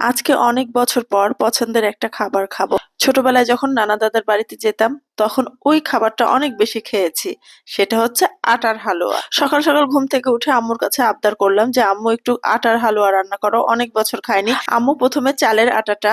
আজকে অনেক বছর পর পছন্দের একটা খাবার খাব। ছোটবেলায় যখন নানা দাদার বাড়িতে যেতাম তখন ওই খাবারটা অনেক বেশি খেয়েছি। সেটা হচ্ছে আটার হালুয়া। সকাল সকাল ঘুম থেকে উঠে আম্মুর কাছে আবদার করলাম যে, আম্মু, একটু আটার হালুয়া রান্না করো। অনেক বছর খাইনি। আম্মু প্রথমে চালের আটাটা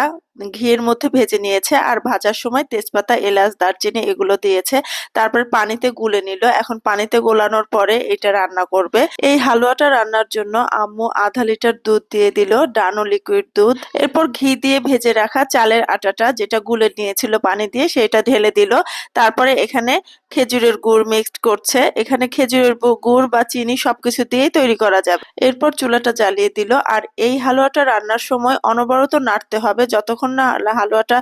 ঘিয়ের মধ্যে ভেজে নিয়েছে আর ভাজার সময় তেজপাতা, এলাচ, দারচিনি এগুলো দিয়েছে। তারপর পানিতে গুলে নিল। এখন পানিতে গোলানোর পরে এটা রান্না করবে। এই হালুয়াটা রান্নার জন্য আম্মু আধা লিটার দুধ দিয়ে দিল, ডানো লিকুইড দুধ। এরপর ঘি দিয়ে ভেজে রাখা চালের আটাটা, যেটা গুলে নিয়েছিল পানি দিয়ে, সেটা ঢেলে দিল। তারপরে এখানে খেজুরের গুড় মিক্সড করছে। এখানে খেজুরের গুড় বা চিনি সবকিছু দিয়েই তৈরি করা যাবে। এরপর চুলাটা জ্বালিয়ে দিল। আর এই হালুয়াটা রান্নার সময় অনবরত নাড়তে হবে। যতক্ষণ না হালুয়াটা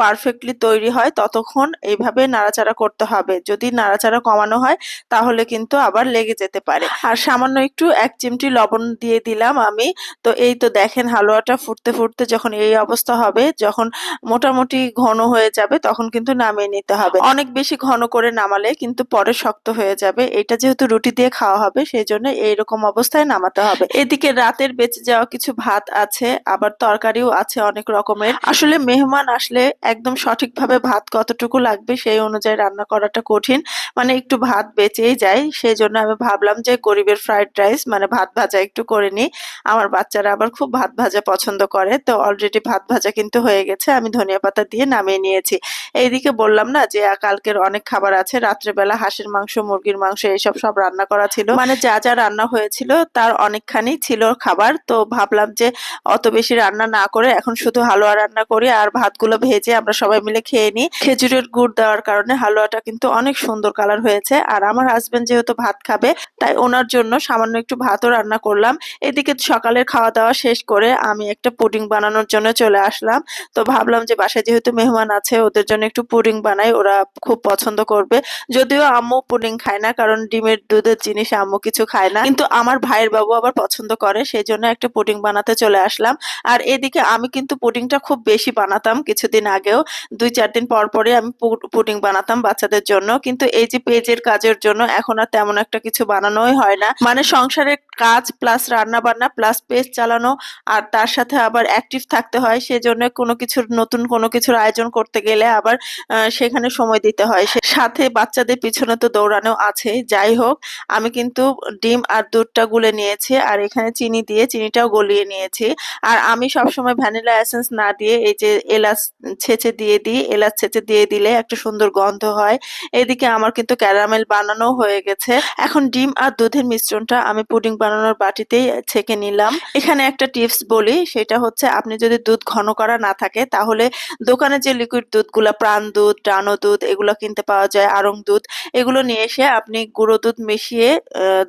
পারফেক্টলি তৈরি হয়, ততক্ষণ এইভাবে নাড়াচাড়া করতে হবে। যদি নাড়াচাড়া কমানো হয়, তাহলে কিন্তু আবার লেগে যেতে পারে। আর সামান্য একটু এক চিমটি লবণ দিয়ে দিলাম আমি। তো এই তো দেখেন হালুয়াটা ফুটতে ফুটতে যখন এই অবস্থা হবে, যখন মোটামুটি ঘন হয়ে যাবে, তখন কিন্তু নামিয়ে নিতে হবে। অনেক বেশি ঘন করে নামালে কিন্তু পরে শক্ত হয়ে যাবে। এটা যেহেতু রুটি দিয়ে খাওয়া হবে সেই জন্য এইরকম অবস্থায় নামাতে হবে। এদিকে রাতের বেঁচে যাওয়া কিছু ভাত আছে, আবার তরকারিও আছে অনেক রকমের। আসলে মেহমান আসলে একদম সঠিকভাবে ভাত কতটুকু লাগবে সেই অনুযায়ী রান্না করাটা কঠিন। মানে একটু ভাত বেঁচেই যায় সেই জন্য আমি ভাবলাম যে গরিবের ফ্রাইড রাইস মানে ভাত ভাজা একটু করে নিই। আমার বাচ্চারা আবার খুব ভাত ভাজা পছন্দ করে, তো অলরেডি ভাত ভাজা কিন্তু হয়ে গেছে, আমি ধনিয়া পাতা দিয়ে নামিয়ে নিয়েছি। এইদিকে বললাম না যে কালকের অনেক খাবার আছে, রাত্রেবেলা হাঁসের মাংস, মুরগির মাংস, এইসব সব রান্না করা ছিল। মানে যা যা রান্না হয়েছিল তার অনেকখানি ছিল খাবার। তো ভাবলাম যে, অত বেশি রান্না না করে এখন শুধু হালুয়া রান্না করি আর ভাতগুলো ভেজে আমরা সবাই মিলে খেয়ে নিই। খেজুরের গুড় দেওয়ার কারণে হালুয়াটা কিন্তু অনেক সুন্দর কালার হয়েছে। আর আমার হাজবেন্ড যেহেতু ভাত খাবে, তাই ওনার জন্য সামান্য একটু ভাতও রান্না করলাম। এদিকে সকালের খাওয়া দাওয়া শেষ করে আমি একটা পুডিং বানানোর জন্য চলে আসলাম। তো ভাবলাম যে, বাসায় যেহেতু মেহমান আছে, ওদের জন্য একটু পুডিং বানাই। ওরা খুব পছন্দ করবে। যদিও আম্মু পুডিং খায় না কারণ ডিমের দুধের জিনিস আম্মু কিছু খায় না। কিন্তু আমার ভাইয়ের বাবু আবার পছন্দ করে সেই জন্য একটা পুডিং বানাতে চলে আসলাম। আর এদিকে আমি কিন্তু পুডিংটা খুব বেশি বানাতাম কিছুদিন আগেও। দুই চার দিন পর পরে আমি পুডিং বানাতাম বাচ্চাদের জন্য। কিন্তু এই যে পেজের কাজের জন্য এখন আর তেমন একটা কিছু বানানোই হয় না। মানে সংসারের কাজ প্লাস রান্না বান্না প্লাস পেজ চালানো আর তার সাথে আবার অ্যাক্টিভ থাকতে হয়। সেজন্য কোনো কিছুর নতুন কোনো কিছুর আয়োজন করতে গেলে আবার আহ, সেখানে সময় দিতে হয় সাথে বাচ্চাদের পিছনে তো দৌড়ানো আছে। যাই হোক, আমি কিন্তু ডিম আর দুধটা গুলে নিয়েছি আর এখানে চিনি দিয়ে চিনিটাও গলিয়ে নিয়েছি। আর আমি সবসময় ভ্যানিলা এসেন্স না দিয়ে এই যে এলাচ ছেঁচে দিয়ে দিই, এলাচ ছেঁচে দিয়ে দিলে একটা সুন্দর গন্ধ হয়। এদিকে আমার কিন্তু ক্যারামেল বানানো হয়ে গেছে। এখন ডিম আর দুধের মিশ্রণটা আমি পুডিং বানানোর বাটিতেই ছেঁকে নিলাম। এখানে একটা টিপস বলি, সেটা হচ্ছে আপনি যদি দুধ ঘন করা না থাকে, তাহলে দোকানে যে লিকুইড দুধগুলা, প্রাণ দুধ ডানো দুধ, এগুলো কিনতে পাওয়া যায় আড়ং দুধ। এগুলো নিয়ে এসে আপনি গুঁড়ো দুধ মিশিয়ে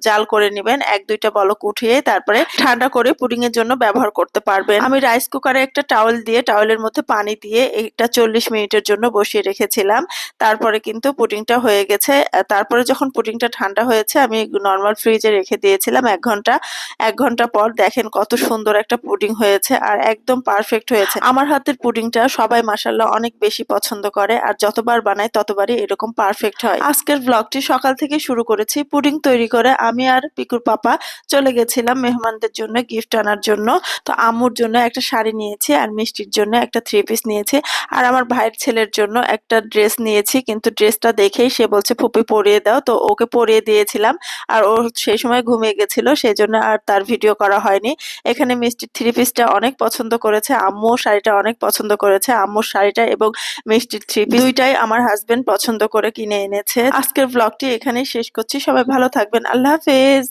জাল করে নেবেন, এক দুইটা বলক উঠিয়ে তারপরে ঠান্ডা করে পুডিং এর জন্য ব্যবহার করতে পারবেন। আমি রাইস কুকারে একটা টাওয়েল দিয়ে, টাওয়েলের মধ্যে পানি দিয়ে এটা চল্লিশ মিনিটের জন্য বসিয়ে রেখেছিলাম। তারপরে কিন্তু পুডিংটা হয়ে গেছে। তারপরে যখন পুডিংটা ঠান্ডা হয়েছে, আমি নর্মাল ফ্রিজে রেখে দিয়েছিলাম এক ঘণ্টা। এক ঘণ্টা পর দেখেন কত সুন্দর একটা পুডিং হয়েছে, আর একদম পারফেক্ট হয়েছে। আমার হাতের পুডিংটা সবাই মাসাল্লাহ অনেক বেশি পছন্দ করে, আর যতবার বানাই ততবারই এরকম পারফেক্ট হয়। আজকের ব্লগটি সকাল থেকে শুরু করেছি, পুডিং তৈরি করে আমি আর পিকুর পাপা চলে গেছিলাম মেহমানদের জন্য গিফট আনার জন্য। তো আম্মুর জন্য একটা শাড়ি নিয়েছি আর মিষ্টির জন্য একটা থ্রি পিস নিয়েছি। আর আমার ভাইয়ের ছেলের জন্য একটা ড্রেস নিয়েছি, কিন্তু ড্রেসটা দেখেই সে বলছে, ফুপি, পরিয়ে দাও। তো ওকে পরিয়ে দিয়েছিলাম। আর ও সেই সময় ঘুমিয়ে গেছিল সেই জন্য আর তার ভিডিও করা হয়নি। এখানে মিষ্টির থ্রি পিসটা অনেক পছন্দ করেছে, আম্মুও শাড়িটা অনেক পছন্দ করেছে। আম্মুর শাড়িটা এবং মিষ্টির থ্রি পিস দুইটাই আমার হাজবেন্ড পছন্দ করে কিনে এনেছে। আজকের ব্লগটি এখানেই শেষ করছি। সবাই ভালো থাকবেন। আল্লাহ হাফেজ।